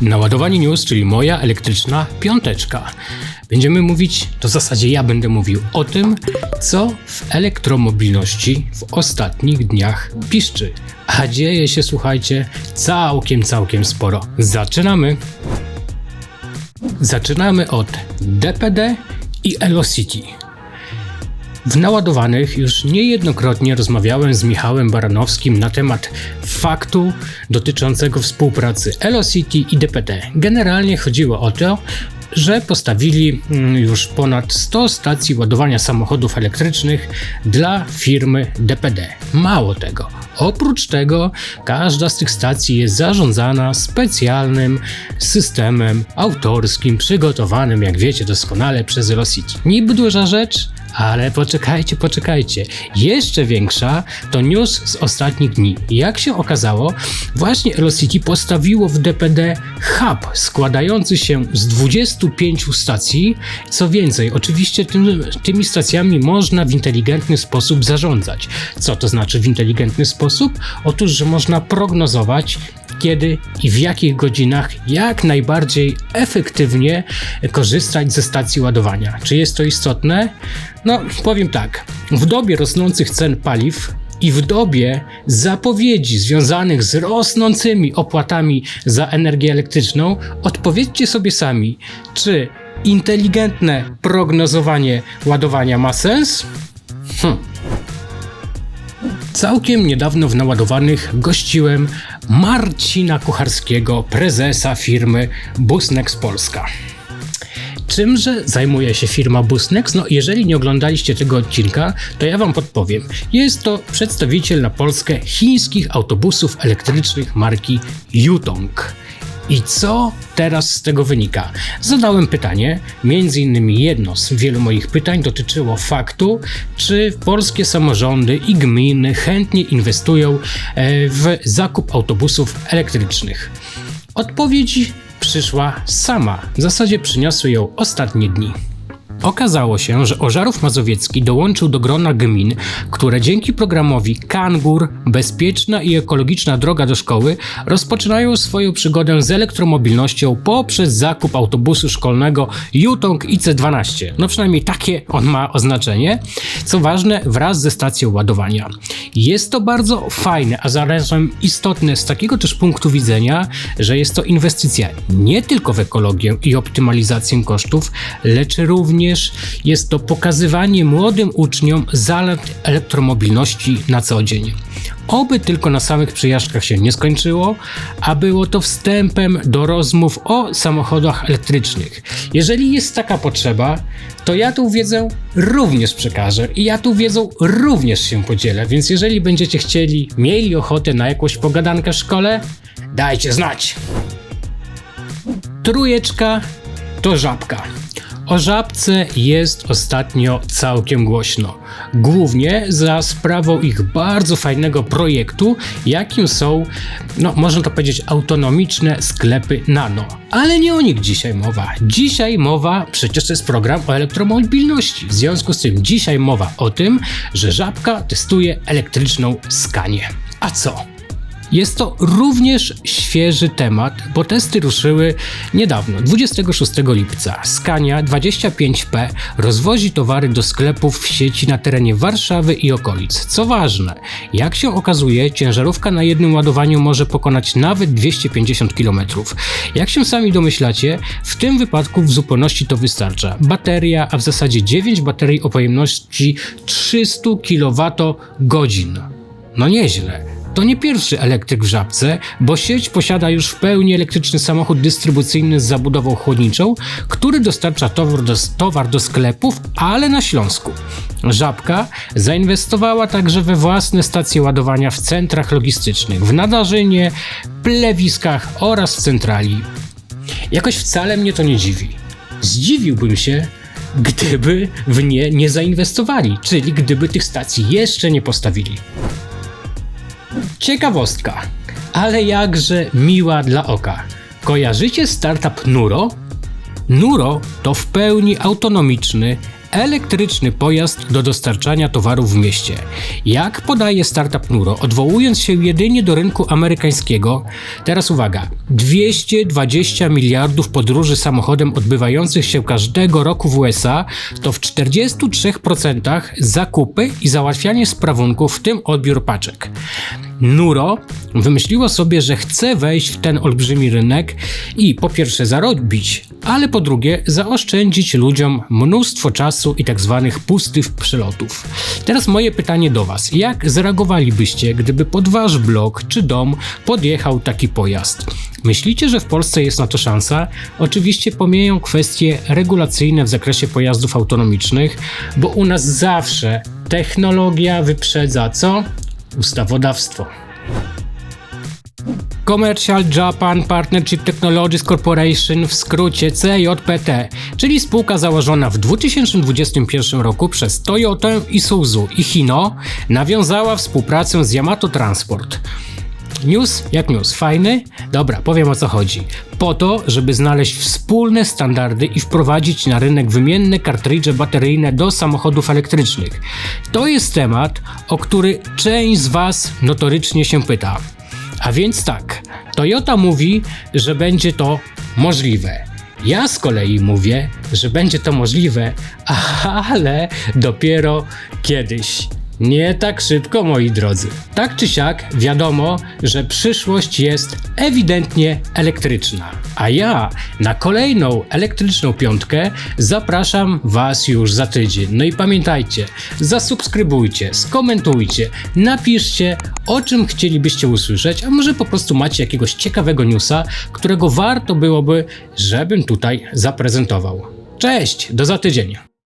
Naładowanie News, czyli moja elektryczna piąteczka. Będziemy mówić, to w zasadzie ja będę mówił o tym, co w elektromobilności w ostatnich dniach piszczy. A dzieje się, słuchajcie, całkiem, całkiem sporo. Zaczynamy. Zaczynamy od DPD i Elocity. W naładowanych już niejednokrotnie rozmawiałem z Michałem Baranowskim na temat faktu dotyczącego współpracy Elocity i DPD. Generalnie chodziło o to, że postawili mm, już ponad 100 stacji ładowania samochodów elektrycznych dla firmy DPD. Mało tego, oprócz tego każda z tych stacji jest zarządzana specjalnym systemem autorskim, przygotowanym, jak wiecie doskonale, przez Velocity. Niby duża rzecz, ale poczekajcie, poczekajcie. Jeszcze większa to news z ostatnich dni. Jak się okazało, właśnie Velocity postawiło w DPD hub składający się z 25 stacji. Co więcej, oczywiście tym, tymi stacjami można w inteligentny sposób zarządzać. Co to znaczy w inteligentny sposób? Otóż, że można prognozować kiedy i w jakich godzinach jak najbardziej efektywnie korzystać ze stacji ładowania. Czy jest to istotne? No, powiem tak. W dobie rosnących cen paliw i w dobie zapowiedzi związanych z rosnącymi opłatami za energię elektryczną, odpowiedzcie sobie sami, czy inteligentne prognozowanie ładowania ma sens? Hm. Całkiem niedawno w naładowanych gościłem Marcina Kucharskiego, prezesa firmy Busnex Polska. Czymże zajmuje się firma Busnex? No, jeżeli nie oglądaliście tego odcinka, to ja wam podpowiem. Jest to przedstawiciel na Polskę chińskich autobusów elektrycznych marki Yutong. I co teraz z tego wynika? Zadałem pytanie, między innymi jedno z wielu moich pytań dotyczyło faktu, czy polskie samorządy i gminy chętnie inwestują e, w zakup autobusów elektrycznych. Odpowiedź przyszła sama, w zasadzie przyniosły ją ostatnie dni. Okazało się, że Ożarów Mazowiecki dołączył do grona gmin, które dzięki programowi Kangur, bezpieczna i ekologiczna droga do szkoły, rozpoczynają swoją przygodę z elektromobilnością poprzez zakup autobusu szkolnego Yutong IC12. No przynajmniej takie on ma oznaczenie. Co ważne, wraz ze stacją ładowania. Jest to bardzo fajne, a zarazem istotne z takiego też punktu widzenia, że jest to inwestycja nie tylko w ekologię i optymalizację kosztów, lecz również również jest to pokazywanie młodym uczniom zalet elektromobilności na co dzień. Oby tylko na samych przejażdżkach się nie skończyło, a było to wstępem do rozmów o samochodach elektrycznych. Jeżeli jest taka potrzeba, to ja tą wiedzę również przekażę i ja tą wiedzą również się podzielę, więc jeżeli będziecie chcieli, mieli ochotę na jakąś pogadankę w szkole, dajcie znać. Trójeczka to żabka. O żabce jest ostatnio całkiem głośno. Głównie za sprawą ich bardzo fajnego projektu, jakim są, no można to powiedzieć, autonomiczne sklepy nano. Ale nie o nich dzisiaj mowa. Dzisiaj mowa, przecież to jest program o elektromobilności. W związku z tym dzisiaj mowa o tym, że żabka testuje elektryczną skanię. A co? Jest to również świeży temat, bo testy ruszyły niedawno, 26 lipca. Scania 25P rozwozi towary do sklepów w sieci na terenie Warszawy i okolic. Co ważne, jak się okazuje, ciężarówka na jednym ładowaniu może pokonać nawet 250 km. Jak się sami domyślacie, w tym wypadku w zupełności to wystarcza. Bateria, a w zasadzie 9 baterii o pojemności 300 kWh. No nieźle. To nie pierwszy elektryk w Żabce, bo sieć posiada już w pełni elektryczny samochód dystrybucyjny z zabudową chłodniczą, który dostarcza towar do, towar do sklepów, ale na Śląsku. Żabka zainwestowała także we własne stacje ładowania w centrach logistycznych, w Nadarzynie, plewiskach oraz w centrali. Jakoś wcale mnie to nie dziwi. Zdziwiłbym się, gdyby w nie nie zainwestowali, czyli gdyby tych stacji jeszcze nie postawili. Ciekawostka, ale jakże miła dla oka. Kojarzycie startup Nuro? Nuro to w pełni autonomiczny, elektryczny pojazd do dostarczania towarów w mieście. Jak podaje startup Nuro, odwołując się jedynie do rynku amerykańskiego, teraz uwaga, 220 miliardów podróży samochodem odbywających się każdego roku w USA, to w 43% zakupy i załatwianie sprawunków, w tym odbiór paczek. Nuro wymyśliło sobie, że chce wejść w ten olbrzymi rynek i po pierwsze zarobić, ale po drugie zaoszczędzić ludziom mnóstwo czasu i tak zwanych pustych przelotów. Teraz moje pytanie do Was. Jak zareagowalibyście, gdyby pod Wasz blok czy dom podjechał taki pojazd? Myślicie, że w Polsce jest na to szansa? Oczywiście pomieją kwestie regulacyjne w zakresie pojazdów autonomicznych, bo u nas zawsze technologia wyprzedza co? Ustawodawstwo. Commercial Japan Partnership Technologies Corporation, w skrócie CJPT, czyli spółka założona w 2021 roku przez Toyotę, Isuzu i Hino, nawiązała współpracę z Yamato Transport. News jak news, fajny? Dobra, powiem o co chodzi. Po to, żeby znaleźć wspólne standardy i wprowadzić na rynek wymienne kartridże bateryjne do samochodów elektrycznych. To jest temat, o który część z Was notorycznie się pyta. A więc tak, Toyota mówi, że będzie to możliwe. Ja z kolei mówię, że będzie to możliwe, ale dopiero kiedyś. Nie tak szybko, moi drodzy. Tak czy siak, wiadomo, że przyszłość jest ewidentnie elektryczna. A ja na kolejną elektryczną piątkę zapraszam Was już za tydzień. No i pamiętajcie, zasubskrybujcie, skomentujcie, napiszcie, o czym chcielibyście usłyszeć, a może po prostu macie jakiegoś ciekawego newsa, którego warto byłoby, żebym tutaj zaprezentował. Cześć, do za tydzień.